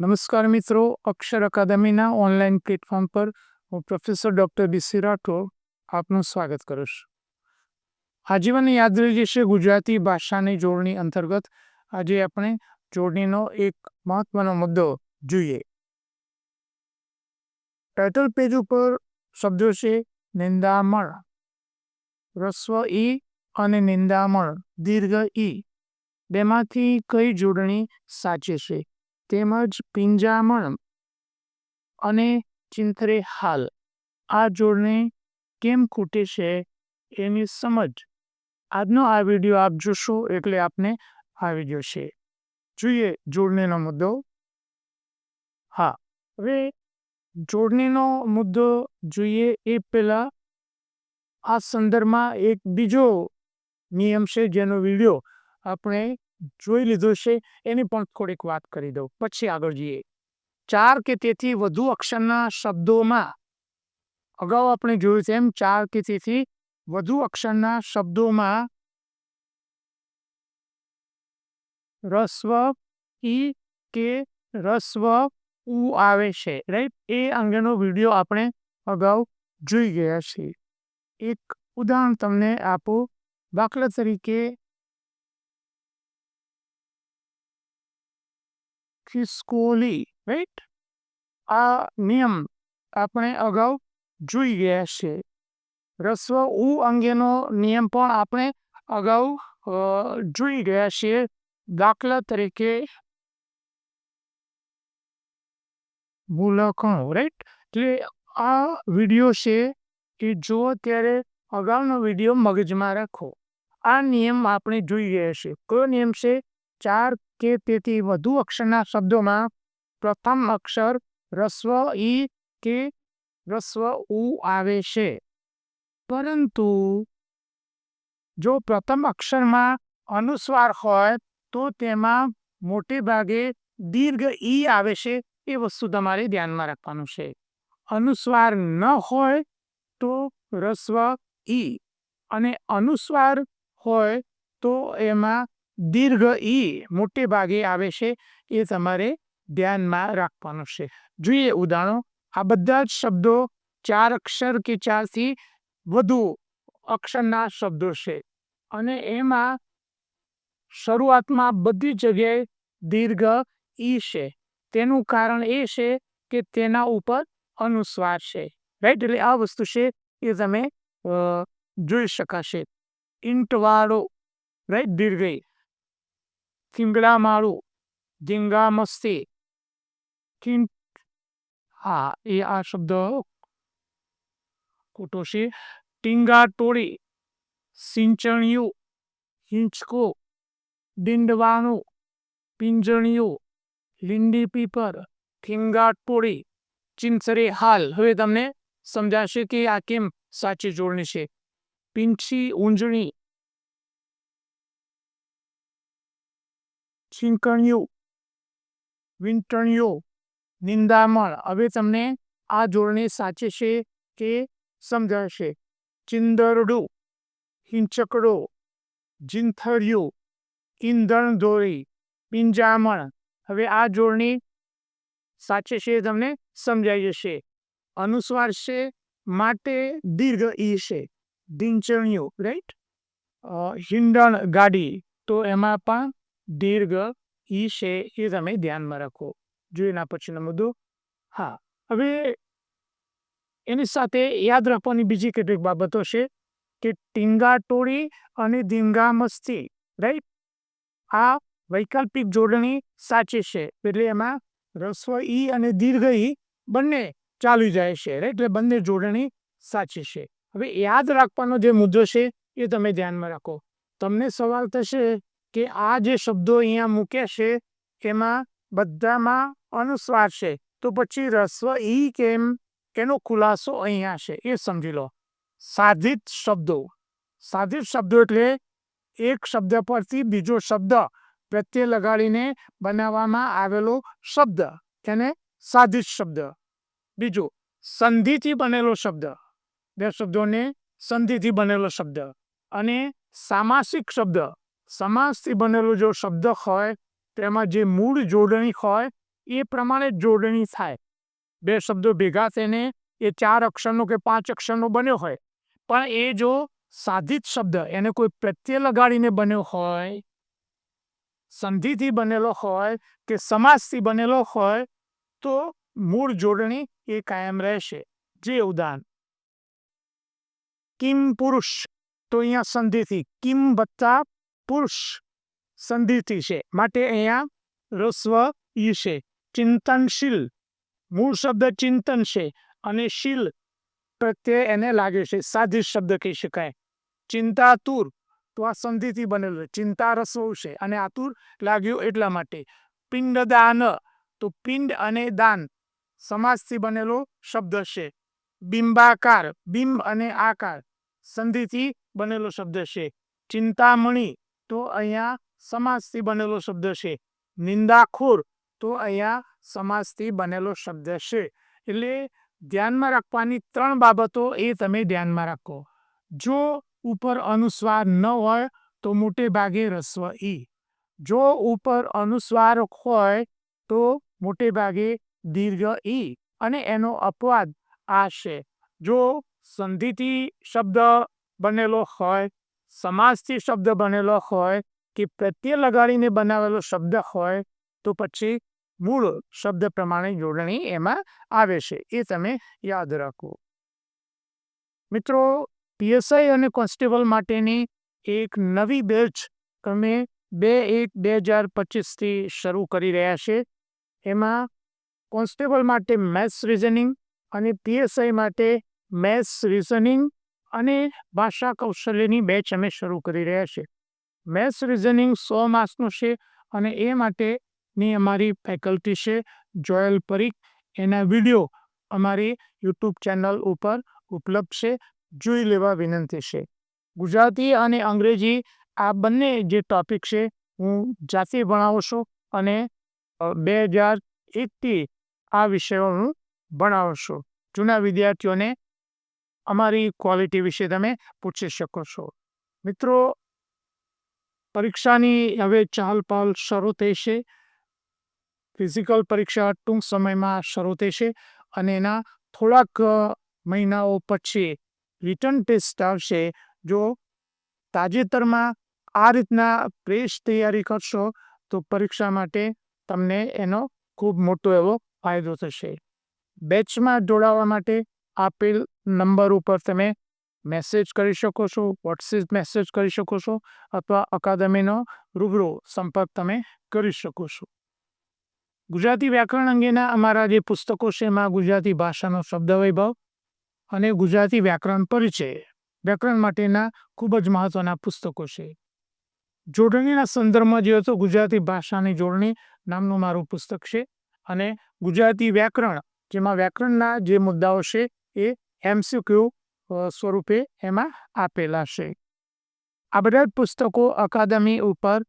નમસ્કાર મિત્રો, અક્ષર અકાદમીના online platform પર હું પ્રોફેસર ડૉક્ટર બીસી રાઠોડ આપનું સ્વાગત કરું છું. આજીવન યાદ રહી જશે ગુજરાતી ભાષાની જોડણી અંતર્ગત આજે આપણે જોડણીનો એક મહત્વનો મુદ્દો જોઈએ. ટાઇટલ પેજ ઉપર શબ્દો છે, નિંદામણ. રસ્વ ઈ અને નિંદામણ, દીર્ઘ ઈ. બેમાંથી કઈ જોડણી સાચી છે? તેમજ પિંજામણ અને ચિંથરે હાલ. આ જોડણી કેમ ખૂટે છે એની સમજ. આજનો આ વીડિયો આપ જોશો એટલે આપને આવી જશે. જોઈએ જોડણીનો મુદ્દો. હા, હવે જોડણીનો મુદ્દો જોઈએ એ પહેલાં આ સંદર્ભમાં એક બીજો નિયમ છે જેનો વીડિયો આપણે જોઈ લીધો છે એની પણ થોડીક વાત કરી દઉં. પછી આગળ જઈએ. ચાર કે તેથી વધુ અક્ષરના શબ્દોમાં, અગાઉ આપણે જોયું તેમ ચાર કે તેથી વધુ અક્ષરના શબ્દોમાં રસ્વ, ઈ કે રસ્વ, ઉ આવે છે. રાઈટ? એ અંગેનો વીડિયો આપણે અગાઉ જોઈ ગયા છીએ. એક ઉદાહરણ તમને આપું. દાખલા તરીકે ખિસકોલી રાઈટ આ નિયમ આપણે અગાઉ જોઈ ગયા છે. રસ્વ ઉ અંગેનો નિયમ પણ આપણે અગાઉ જોઈ ગયા છીએ દાખલા તરીકે ભૂલખણું રાઈટ એટલે આ વીડિયો છે એ જુઓ ત્યારે અગાઉનો વીડિયો મગજમાં રાખો. આ નિયમ આપણે જોઈ ગયા છે. કયો નિયમ છે? ચાર કે તેથી વધુ અક્ષરના શબ્દોમાં પ્રથમ અક્ષર રસ્વ ઈ કે રસ્વ ઉ આવે છે. પરંતુ જો પ્રથમ અક્ષરમાં અનુસ્વાર હોય, તો તેમાં મોટે ભાગે દીર્ઘ ઈ આવે છે એ વસ્તુ તમારે ધ્યાનમાં રાખવાનું છે. અનુસ્વાર ન હોય, તો રસ્વ ઈ અને અનુસ્વાર હોય, તો એમાં દીર્ઘ ઈ મોટે ભાગે આવે છે એ તમારે ધ્યાનમાં રાખવાનું છે. જોઈએ ઉદાહરણો, આ બધા જ શબ્દો ચાર અક્ષર કે ચારથી વધુ અક્ષરના શબ્દો છે અને એમાં શરૂઆતમાં બધી જગ્યાએ દીર્ઘ ઈ છે. તેનું કારણ એ છે કે તેના ઉપર અનુસ્વાર છે. રાઈટ? એટલે આ વસ્તુ છે એ તમે જોઈ શકાશે. ઇન્ટવાળો રાઈટ? દીર્ઘ થીંગડા માળું ધીંગા મસ્તી કિંટ હા એ આ શબ્દ ખોટો છે ટીંગા ટોળી સિંચણિયું હિંચકો દિંડવાનું પિંજણિયું લીંડી પીપર થીંગા ટોળી ચિંચરે હાલ હવે તમને સમજાશે કે આ કેમ સાચી જોડણી છે પિંછી ઊંજણી છીંકણિયું, વીંટણિયું, નિંદામણ. હવે તમને આ જોડણી સાચે છે કે સમજાશે. ચિંદરડું, હિંચકડો જીંથળિયું ઈંધણ દોરી પિંજામણ. હવે આ જોડણી સાચે છે તમને સમજાઈ જશે. અનુસ્વાર છે માટે દીર્ઘ ઈ છે. ઢીંચણિયું રાઈટ હિંડણ ગાડી. તો એમાં પણ દીર્ઘ ઈ છે એ તમે ધ્યાનમાં રાખો જોઈના પછીનો મુદ્દો હા હવે એની સાથે યાદ રાખવાની બીજી કેટલીક બાબતો છે કે ટીંગા ટોળી અને ધીંગા મસ્તી રાઈટ આ વૈકલ્પિક જોડણી સાચી છે એટલે એમાં રસ્વ ઈ અને દીર્ઘ ઈ બંને ચાલી જાય છે રાઈટ એટલે બંને જોડણી સાચી છે હવે યાદ રાખવાનો જે મુદ્દો છે એ તમે ધ્યાનમાં રાખો તમને સવાલ થશે કે આ જે શબ્દો અહીંયા મૂક્યા છે, એમાં બધામાં અનુસ્વાર છે. તો પછી રસ્વ ઈ કેમ? એનો ખુલાસો અહીંયા છે. એ સમજી લો. સાધિત શબ્દો. સાધિત શબ્દો એટલે એક શબ્દ પરથી બીજો શબ્દ પ્રત્યે લગાડીને બનાવવામાં આવેલો શબ્દ. તેને સાધિત શબ્દ. બીજો, સંધિથી બનેલો શબ્દ. બે શબ્દોને સંધિથી બનેલો શબ્દ. અને સામાસિક શબ્દ. સમાસથી બનેલો જો શબ્દ હોય, તેમાં જે મૂળ જોડણી હોય, એ પ્રમાણે જોડણી થાય. બે શબ્દો ભેગા થઈને એ ચાર અક્ષરનો કે પાંચ અક્ષરનો બન્યો હોય. પણ એ જો સાધિત શબ્દ એને કોઈ પ્રત્યય લગાડીને બન્યો હોય, સંધિથી બનેલો હોય કે સમાસથી બનેલો હોય, તો મૂળ જોડણી એ કાયમ રહેશે. જે ઉદાહરણ. કિમ પુરુષ. તો અહીંયા સંધિથી કિમ વત્તા પુરુષ સંધિથી છે. માટે અહીંયા રસ્વ ઈ છે. ચિંતનશીલ. મૂળ શબ્દ ચિંતન છે અને શીલ પ્રત્યે એને લાગે છે. સાધિત શબ્દ કહી શકાય. ચિંતાતુર. તો આ સંધિથી બનેલું ચિંતા રસવ છે અને આતુર લાગ્યું એટલા માટે. પિંડદાન. તો પિંડ અને દાન સમાજથી બનેલો શબ્દ છે. બિંબાકાર. બિંબ અને આકાર. સંધિથી બનેલો શબ્દ છે. ચિંતામણી. તો અહીંયા સમાસથી બનેલો શબ્દ છે. નિંદાખોર, તો અહીંયા સમાસથી બનેલો શબ્દ છે. એટલે ધ્યાનમાં રાખવાની ત્રણ બાબતો એ તમે ધ્યાનમાં રાખો. જો ઉપર અનુસ્વાર ન હોય, તો મોટે ભાગે રસ્વ ઈ. જો ઉપર અનુસ્વાર હોય, તો મોટે ભાગે દીર્ઘ ઈ અને એનો અપવાદ આ છે. જો સંધિથી શબ્દ બનેલો હોય સમાસથી શબ્દ બનેલો હોય કે પ્રત્યે લગાડીને બનાવેલો શબ્દ હોય, તો પછી મૂળ શબ્દ પ્રમાણે જોડણી એમાં આવે છે. એ તમે યાદ રાખો. મિત્રો, પીએસઆઈ અને કોન્સ્ટેબલ માટેની એક નવી બેચ તમે બે એક બે હજાર પચીસથી શરૂ કરી રહ્યા છે. એમાં કોન્સ્ટેબલ માટે મેથ્સ રિઝનિંગ અને પીએસઆઈ માટે મેથ્સ રિઝનિંગ અને ભાષા કૌશલ્યની બેચ અમે શરૂ કરી રહ્યા છીએ. મેથ્સ રિઝનિંગ સો માર્ક્સનું છે અને એ માટેની અમારી ફેકલ્ટી છે જોયલ પરીખ એના વીડિયો અમારી યુટ્યુબ ચેનલ ઉપર ઉપલબ્ધ છે. જોઈ લેવા વિનંતી છે. ગુજરાતી અને અંગ્રેજી આ બંને જે ટોપિક છે હું જાતે ભણાવું છું અને બે હજાર એકથી આ વિષયો હું ભણાવું છું. જૂના વિદ્યાર્થીઓને અમારી ક્વોલિટી વિશે તમે પૂછી શકો છો. મિત્રો, પરીક્ષાની હવે ચાલપાલ શરૂ થઈ છે. ફિઝિકલ પરીક્ષા ટૂંક સમયમાં શરૂ થશે અને એના થોડાક મહિનાઓ પછી રિટર્ન ટેસ્ટ આવશે. જો તાજેતરમાં આ રીતના પ્રેસ તૈયારી કરશો, તો પરીક્ષા માટે તમને એનો ખૂબ મોટો એવો ફાયદો થશે. બેચમાં જોડાવા માટે આપેલ નંબર ઉપર તમે મેસેજ કરી શકો છો વોટ્સએપ મેસેજ કરી શકો છો અથવા અકાદમીનો રૂબરૂ સંપર્ક તમે કરી શકો છો. ગુજરાતી વ્યાકરણ અંગેના અમારા જે પુસ્તકો છે, એમાં ગુજરાતી ભાષાનો શબ્દ વૈભવ અને ગુજરાતી વ્યાકરણ પરિચય વ્યાકરણ માટેના ખૂબ જ મહત્વના પુસ્તકો છે. જોડણીના સંદર્ભમાં જોઈએ તો ગુજરાતી ભાષાની જોડણી નામનું મારું પુસ્તક છે અને ગુજરાતી વ્યાકરણ જેમાં વ્યાકરણના જે મુદ્દાઓ છે એ એમસીક્યુ સ્વરૂપે એમાં આપેલા છે. આ બધા જ પુસ્તકો અકાદમી ઉપર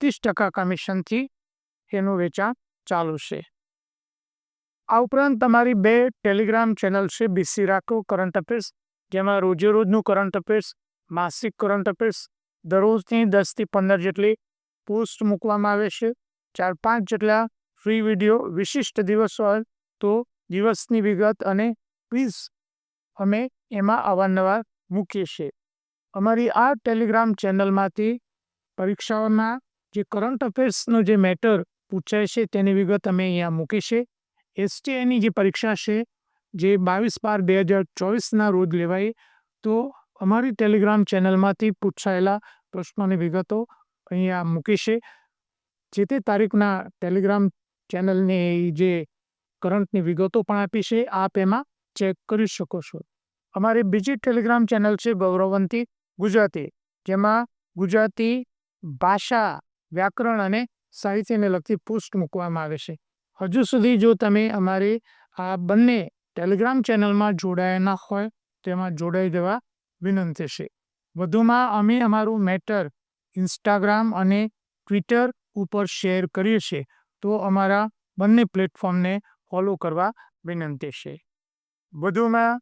ત્રીસ ટકા કમિશનથી એનું વેચાણ ચાલુ છે. આ ઉપરાંત તમારી બે ટેલિગ્રામ ચેનલ છે બીસી રાખો, કરંટ અફેર્સ, જેમાં રોજે રોજનું કરંટ અફેર્સ, માસિક કરંટ અફેર્સ, દરરોજની દસથી પંદર જેટલી પોસ્ટ મૂકવામાં આવે છે, ચાર પાંચ જેટલા ફ્રી વીડિયો વિશિષ્ટ દિવસો હોય તો દિવસની વિગત અને ક્વિઝ અમે એમાં અવારનવાર મૂકીએ છીએ. અમારી આ ટેલિગ્રામ ચેનલમાંથી પરીક્ષાઓના જે કરંટ અફેર્સનો જે મેટર પૂછાય છે તેની વિગત અમે અહીંયા મૂકી છે. એસટીઆઈની જે પરીક્ષા છે, જે બાવીસ બાર બે હજાર ચોવીસના રોજ લેવાય, તો અમારી ટેલિગ્રામ ચેનલમાંથી પૂછાયેલા પ્રશ્નોની વિગતો અહીંયા મૂકી છે. જે તે તારીખના ટેલિગ્રામ ચેનલની જે કરંટની વિગતો પણ આપી છે, આપ એમાં ચેક કરી શકો છો. અમારી બીજી ટેલિગ્રામ ચેનલ છે ગૌરવંતી ગુજરાતી, જેમાં ગુજરાતી ભાષા વ્યાકરણ અને સાહિત્યને લગતી પોસ્ટ મૂકવામાં આવે છે. હજુ સુધી જો તમે અમારી આ બંને ટેલિગ્રામ ચેનલમાં જોડાયા ના હોય, તેમાં જોડાઈ દેવા વિનંતી છે. વધુમાં અમે અમારું મેટર ઇન્સ્ટાગ્રામ અને ટ્વિટર ઉપર શેર કરીએ છીએ, તો અમારા બંને પ્લેટફોર્મને ફોલો કરવા વિનંતી છે. વધુમાં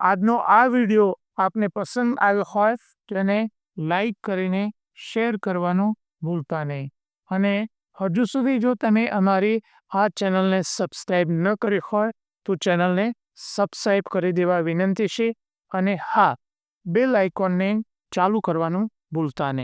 આજનો આ વીડિયો આપને પસંદ આવ્યો હોય તેને લાઈક કરીને શેર કરવાનું ભૂલતા નહીં. અને હજુ સુધી જો તમે અમારી આ ચેનલને સબસ્ક્રાઈબ ન કરી હોય તો ચેનલને સબસ્ક્રાઈબ કરી દેવા વિનંતી છે અને હા, બેલ આઇકોનને ચાલુ કરવાનું ભૂલતા નહીં.